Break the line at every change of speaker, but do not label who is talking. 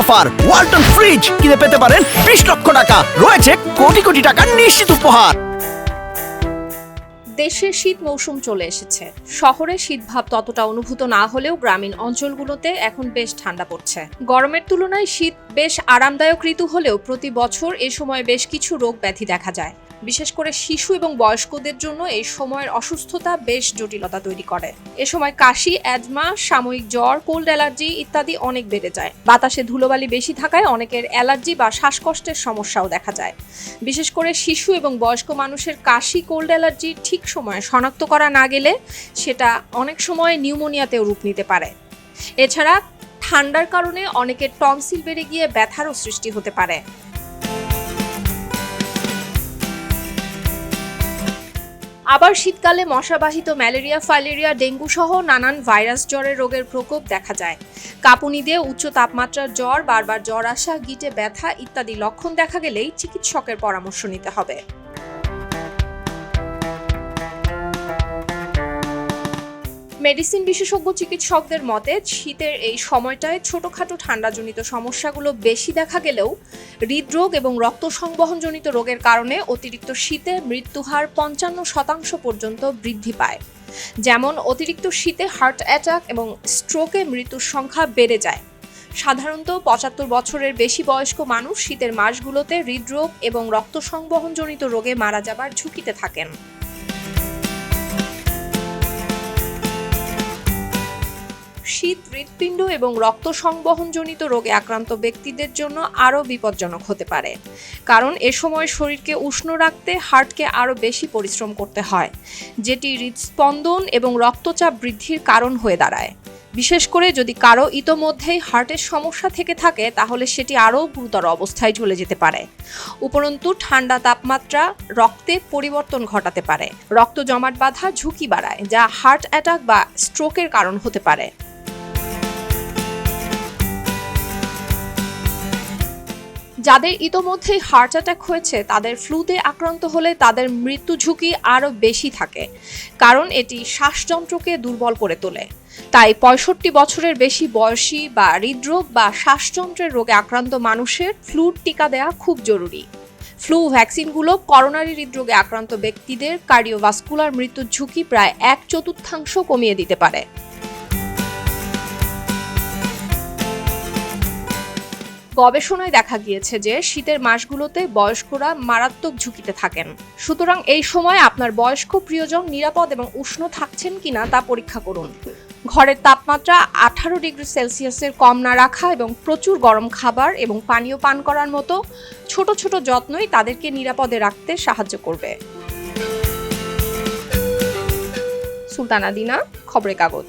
Offer. Walton fridge কিনে পেতে পারেন বিশ লক্ষ টাকা। রয়েছে কোটি কোটি টাকা নিশ্চিত উপহার।
দেশে শীত মৌসুম চলে এসেছে। শহরে শীতভাব ততটা অনুভূত না হলেও গ্রামীণ অঞ্চলগুলোতে এখন বেশ ঠান্ডা পড়ছে। গরমের তুলনায় শীত বেশ আরামদায়ক ঋতু হলেও প্রতি বছর এ সময় বেশ কিছু রোগ ব্যাধি দেখা যায়। বিশেষ করে শিশু এবং বয়স্কদের জন্য এই সময়ের অসুস্থতা বেশ জটিলতা তৈরি করে। এ সময় কাশি অ্যাজমা সাময়িক জ্বর, কোল্ড অ্যালার্জি ইত্যাদি অনেক বেড়ে যায়। বাতাসে ধুলোবালি বেশি থাকায় অনেকের অ্যালার্জি বা শ্বাসকষ্টের সমস্যাও দেখা যায়। বিশেষ করে শিশু এবং বয়স্ক মানুষের কাশি, কোল্ড অ্যালার্জি ঠিক সময়ে শনাক্ত করা না গেলে সেটা অনেক সময় নিউমোনিয়াতেও রূপ নিতে পারে। এছাড়া ঠান্ডার কারণে অনেকের টনসিল বেড়ে গিয়ে ব্যথারও সৃষ্টি হতে পারে। আবার শীতকালে মশাবাহিত ম্যালেরিয়া, ফাইলেরিয়া, ডেঙ্গু সহ নানান ভাইরাস জ্বরের রোগের প্রকোপ দেখা যায়। কাঁপুনি দিয়ে উচ্চ তাপমাত্রার জ্বর, বারবার জ্বর আসা, গিটে ব্যথা ইত্যাদি লক্ষণ দেখা গেলেই চিকিৎসকের পরামর্শ নিতে হবে। মেডিসিন বিশেষজ্ঞ চিকিৎসকদের মতে, শীতের এই সময়টায় ছোটখাটো ঠান্ডাজনিত সমস্যাগুলো বেশি দেখা গেলেও হৃদরোগ এবং রক্ত সংবহনজনিত রোগের কারণে অতিরিক্ত শীতে মৃত্যুহার পঞ্চান্ন শতাংশ পর্যন্ত বৃদ্ধি পায়। যেমন, অতিরিক্ত শীতে হার্ট অ্যাটাক এবং স্ট্রোকে মৃত্যুর সংখ্যা বেড়ে যায়। সাধারণত পঁচাত্তর বছরের বেশি বয়স্ক মানুষ শীতের মাসগুলোতে হৃদরোগ এবং রক্ত সংবহনজনিত রোগে মারা যাবার ঝুঁকিতে থাকেন। শীত, হৃৎপিণ্ড এবং রক্ত সংবহনজনিত রোগে আক্রান্ত ব্যক্তিদের জন্য আরও বিপজ্জনক হতে পারে। কারণ এ সময় শরীরকে উষ্ণ রাখতে হার্টকে আরও বেশি পরিশ্রম করতে হয়, যেটি হৃদস্পন্দন এবং রক্তচাপ বৃদ্ধির কারণ হয়ে দাঁড়ায়। বিশেষ করে যদি কারও ইতোমধ্যেই হার্টের সমস্যা থেকে থাকে, তাহলে সেটি আরও গুরুতর অবস্থায় চলে যেতে পারে। উপরন্তু, ঠান্ডা তাপমাত্রা রক্তে পরিবর্তন ঘটাতে পারে। রক্ত জমাট বাঁধা ঝুঁকি বাড়ায়, যা হার্ট অ্যাটাক বা স্ট্রোকের কারণ হতে পারে। যাদের ইতোমধ্যেই হার্ট অ্যাটাক হয়েছে, তাদের ফ্লুতে আক্রান্ত হলে তাদের মৃত্যু ঝুঁকি আরও বেশি থাকে, কারণ এটি শ্বাসযন্ত্রকে দুর্বল করে তোলে। তাই পঁয়ষট্টি বছরের বেশি বয়সী বা হৃদরোগ বা শ্বাসযন্ত্রের রোগে আক্রান্ত মানুষের ফ্লুর টিকা দেওয়া খুব জরুরি। ফ্লু ভ্যাকসিনগুলো করোনারি হৃদরোগে আক্রান্ত ব্যক্তিদের কার্ডিওভাস্কুলার মৃত্যুর ঝুঁকি প্রায় এক চতুর্থাংশ কমিয়ে দিতে পারে। গবেষণায় দেখা গিয়েছে যে শীতের মাসগুলোতে বয়স্করা মারাত্মক ঝুঁকিতে থাকেন। সুতরাং এই সময় আপনার বয়স্ক প্রিয়জন নিরাপদ এবং উষ্ণ থাকছেন কিনা তা পরীক্ষা করুন। ঘরের তাপমাত্রা আঠারো ডিগ্রি সেলসিয়াসের কম না রাখা এবং প্রচুর গরম খাবার এবং পানীয় পান করার মতো ছোট ছোট যত্নই তাদেরকে নিরাপদে রাখতে সাহায্য করবে। সুলতানা দিনা, খবরের কাগজ।